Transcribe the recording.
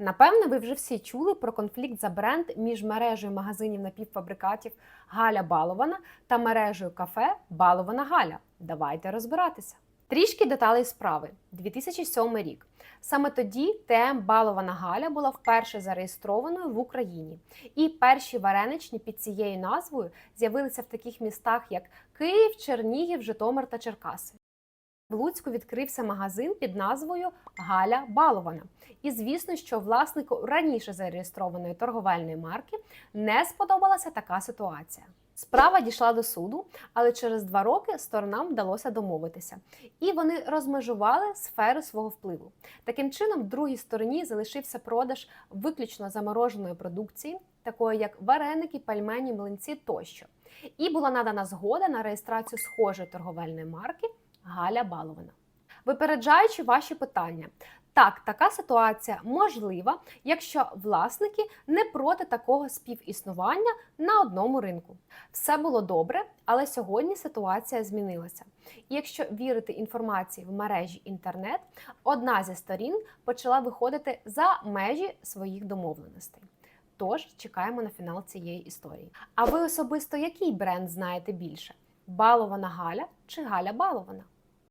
Напевне, ви вже всі чули про конфлікт за бренд між мережею магазинів напівфабрикатів Галя Балована та мережею кафе Балована Галя. Давайте розбиратися. Трішки деталей справи. 2007 рік. Саме тоді ТМ Балована Галя була вперше зареєстрованою в Україні, і перші вареничні під цією назвою з'явилися в таких містах, як Київ, Чернігів, Житомир та Черкаси. В Луцьку відкрився магазин під назвою Галя Балована. І звісно, що власнику раніше зареєстрованої торговельної марки не сподобалася така ситуація. Справа дійшла до суду, але через два роки сторонам вдалося домовитися, і вони розмежували сфери свого впливу. Таким чином, в другій стороні залишився продаж виключно замороженої продукції, такої як вареники, пальмені, млинці тощо. І була надана згода на реєстрацію схожої торговельної марки Галя Балована. Випереджаючи ваші питання, так, така ситуація можлива, якщо власники не проти такого співіснування на одному ринку. Все було добре, але сьогодні ситуація змінилася. І якщо вірити інформації в мережі інтернет, одна зі сторін почала виходити за межі своїх домовленостей. Тож чекаємо на фінал цієї історії. А ви особисто який бренд знаєте більше? Балована Галя чи Галя Балована?